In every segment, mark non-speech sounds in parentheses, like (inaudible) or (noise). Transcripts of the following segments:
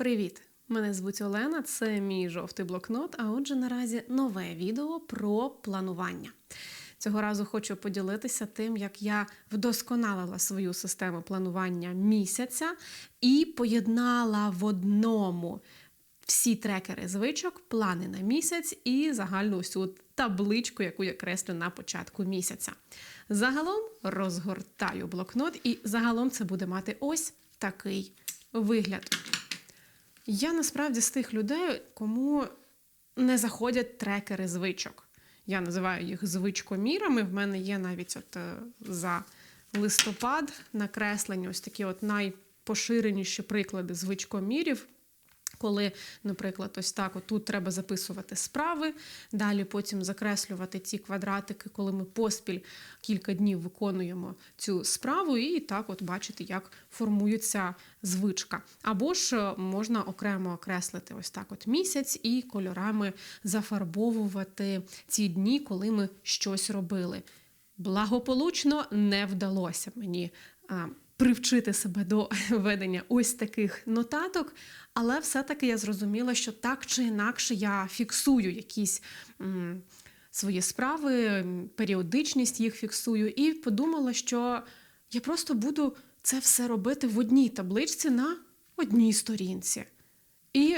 Привіт! Мене звуть Олена, це мій жовтий блокнот. А отже, наразі нове відео про планування. Цього разу хочу поділитися тим, як я вдосконалила свою систему планування місяця і поєднала в одному всі трекери звичок, плани на місяць і загальну цю табличку, яку я креслю на початку місяця. Загалом розгортаю блокнот, і загалом це буде мати ось такий вигляд. Я насправді з тих людей, кому не заходять трекери звичок. Я називаю їх звичкомірами. В мене є навіть от е, за листопад накреслені ось такі от найпоширеніші приклади звичкомірів. Коли, наприклад, ось так, тут треба записувати справи, далі потім закреслювати ці квадратики, коли ми поспіль кілька днів виконуємо цю справу, і так от бачити, як формується звичка. Або ж е, можна окремо окреслити ось так от місяць і кольорами зафарбовувати ці дні, коли ми щось робили. Благополучно не вдалося мені. Привчити себе до (laughs) ведення ось таких нотаток, але все-таки я зрозуміла, що так чи інакше я фіксую якісь м, свої справи, періодичність їх фіксую, і подумала, що я просто буду це все робити в одній табличці на одній сторінці. І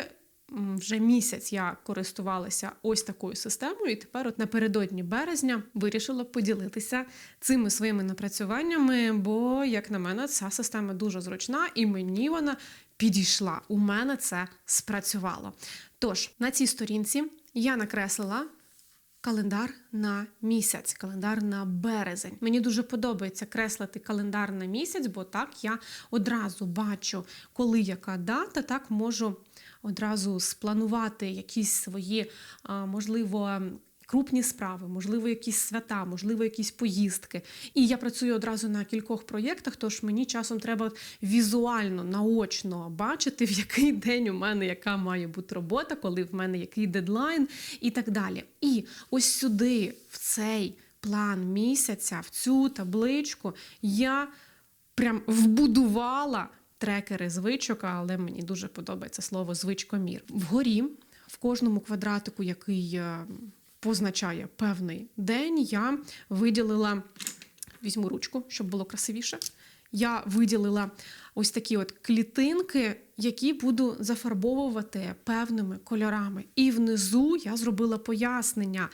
вже місяць я користувалася ось такою системою, і тепер, от напередодні березня, вирішила поділитися цими своїми напрацюваннями, бо, як на мене, ця система дуже зручна, і мені вона підійшла. У мене це спрацювало. Тож на цій сторінці я накреслила. Календар на місяць, календар на березень. Мені дуже подобається креслити календар на місяць, бо так я одразу бачу, коли яка дата, так можу одразу спланувати якісь свої, можливо, крупні справи, можливо, якісь свята, можливо, якісь поїздки. І я працюю одразу на кількох проєктах, тож мені часом треба візуально, наочно бачити, (laughs) в який день у мене яка має бути робота, коли в мене який дедлайн і так далі. І ось сюди, в цей план місяця, в цю табличку, я прям вбудувала трекери звичок, але мені дуже подобається слово звичкомір. Вгорі, в кожному квадратику, який е, позначає певний день, я виділила, візьму ручку, щоб було красивіше. Я виділила ось такі от клітинки, які буду зафарбовувати певними кольорами. І внизу я зробила пояснення,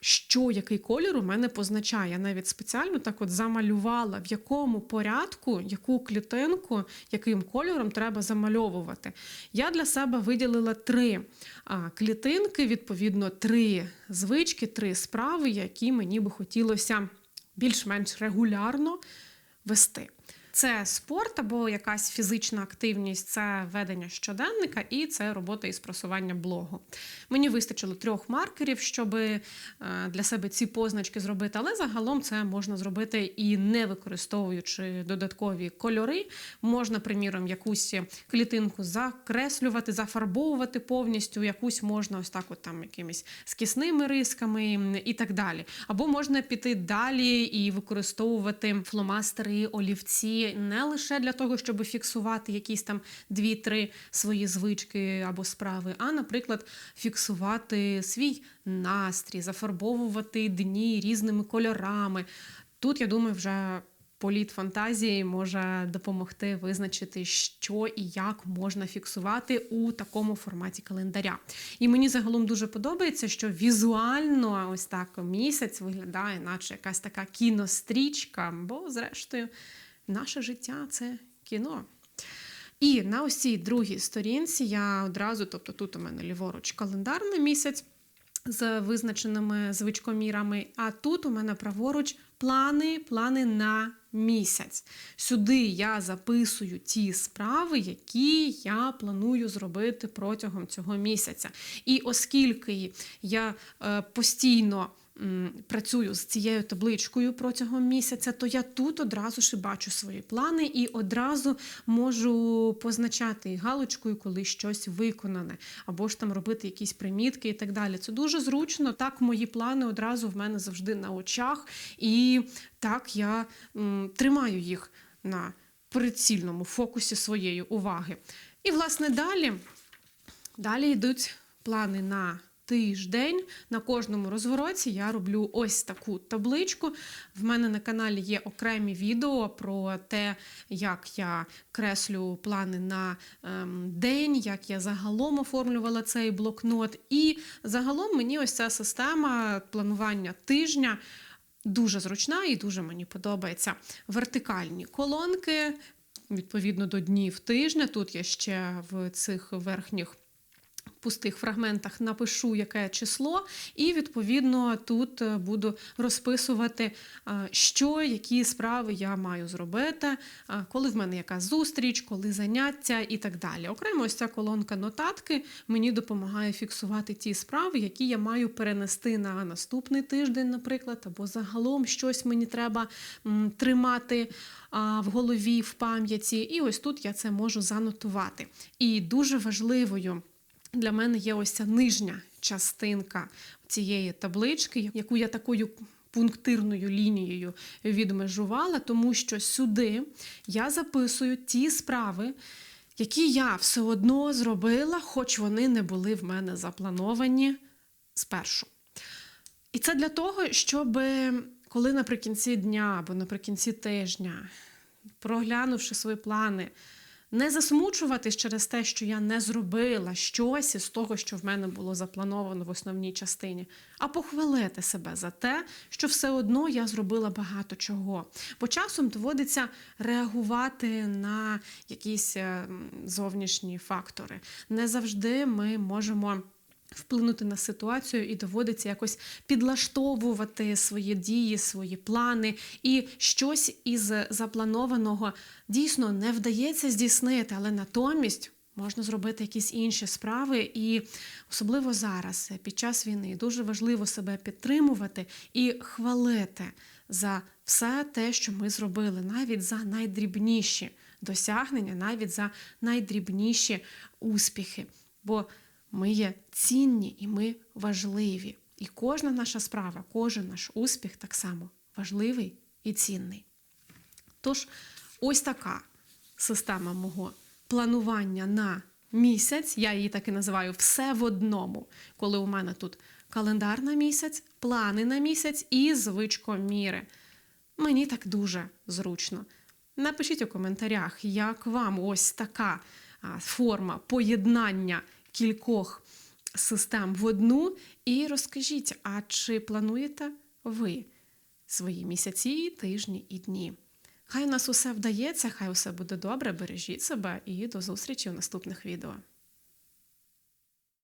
що який колір у мене позначає. Я навіть спеціально так от замалювала, в якому порядку, яку клітинку, яким кольором треба замальовувати. Я для себе виділила три клітинки, відповідно, три звички, три справи, які мені би хотілося більш-менш регулярно вести. Це спорт або якась фізична активність, це ведення щоденника і це робота із просування блогу. Мені вистачило трьох маркерів, щоб е, для себе ці позначки зробити, але загалом це можна зробити і не використовуючи додаткові кольори. Можна, приміром, якусь клітинку закреслювати, зафарбовувати повністю, якусь можна ось так, от там якимись скісними рисками і так далі. Або можна піти далі і використовувати фломастери, олівці не лише для того, щоб фіксувати якісь там дві-три свої звички або справи, а, наприклад, фіксувати свій настрій, зафарбовувати дні різними кольорами. Тут, я думаю, вже політ фантазії може допомогти визначити, що і як можна фіксувати у такому форматі календаря. І мені загалом дуже подобається, що візуально ось так місяць виглядає, наче якась така кінострічка, бо, зрештою, наше життя це кіно. І на ось цій другій сторінці я одразу, тобто тут у мене ліворуч календар на місяць з визначеними звичкомірами, а тут у мене праворуч плани, плани на місяць. Сюди я записую ті справи, які я планую зробити протягом цього місяця. І оскільки я е, постійно працюю з цією табличкою протягом місяця, то я тут одразу ж бачу свої плани і одразу можу позначати галочкою, коли щось виконане, або ж там робити якісь примітки і так далі. Це дуже зручно. Так, мої плани одразу в мене завжди на очах, і так я м, тримаю їх на прицільному фокусі своєї уваги. І, власне, далі, далі йдуть плани на тиждень. На кожному розвороті я роблю ось таку табличку. В мене на каналі є окремі відео про те, як я креслю плани на ем, день, як я загалом оформлювала цей блокнот. І загалом мені ось ця система планування тижня. Дуже зручна і дуже мені подобається. Вертикальні колонки відповідно до днів тижня. Тут я ще в цих верхніх пустих фрагментах напишу яке число, і відповідно тут е, буду розписувати, е, що, які справи я маю зробити, е, коли в мене яка зустріч, коли заняття і так далі. Окремо, ось ця колонка нотатки мені допомагає фіксувати ті справи, які я маю перенести на наступний тиждень, наприклад, або загалом щось мені треба тримати в голові, в пам'яті. І ось тут я це можу занотувати. І дуже важливою. Для мене є ось ця нижня частинка цієї таблички, яку я такою пунктирною лінією відмежувала, тому що сюди я записую ті справи, які я все одно зробила, хоч вони не були в мене заплановані спершу. І це для того, щоб коли наприкінці дня або наприкінці тижня, проглянувши свої плани, не засмучуватись через те, що я не зробила щось із того, що в мене було заплановано в основній частині, а похвалити себе за те, що все одно я зробила багато чого. Бо часом доводиться реагувати на якісь е, зовнішні фактори. Не завжди ми можемо. Вплинути на ситуацію і доводиться якось підлаштовувати свої дії, свої плани, і щось із запланованого дійсно не вдається здійснити, але натомість можна зробити якісь інші справи. І особливо зараз, під час війни, дуже важливо себе підтримувати і хвалити за все те, що ми зробили, навіть за найдрібніші досягнення, навіть за найдрібніші успіхи. Бо ми є цінні і ми важливі. І кожна наша справа, кожен наш успіх так само важливий і цінний. Тож, ось така система мого планування на місяць. Я її так і називаю все в одному, коли у мене тут календар на місяць, плани на місяць і звичкоміри. Мені так дуже зручно. Напишіть у коментарях, як вам ось така форма поєднання кількох систем в одну, і розкажіть, а чи плануєте ви свої місяці, тижні і дні? Хай у нас усе вдається, хай усе буде добре, бережіть себе і до зустрічі в наступних відео.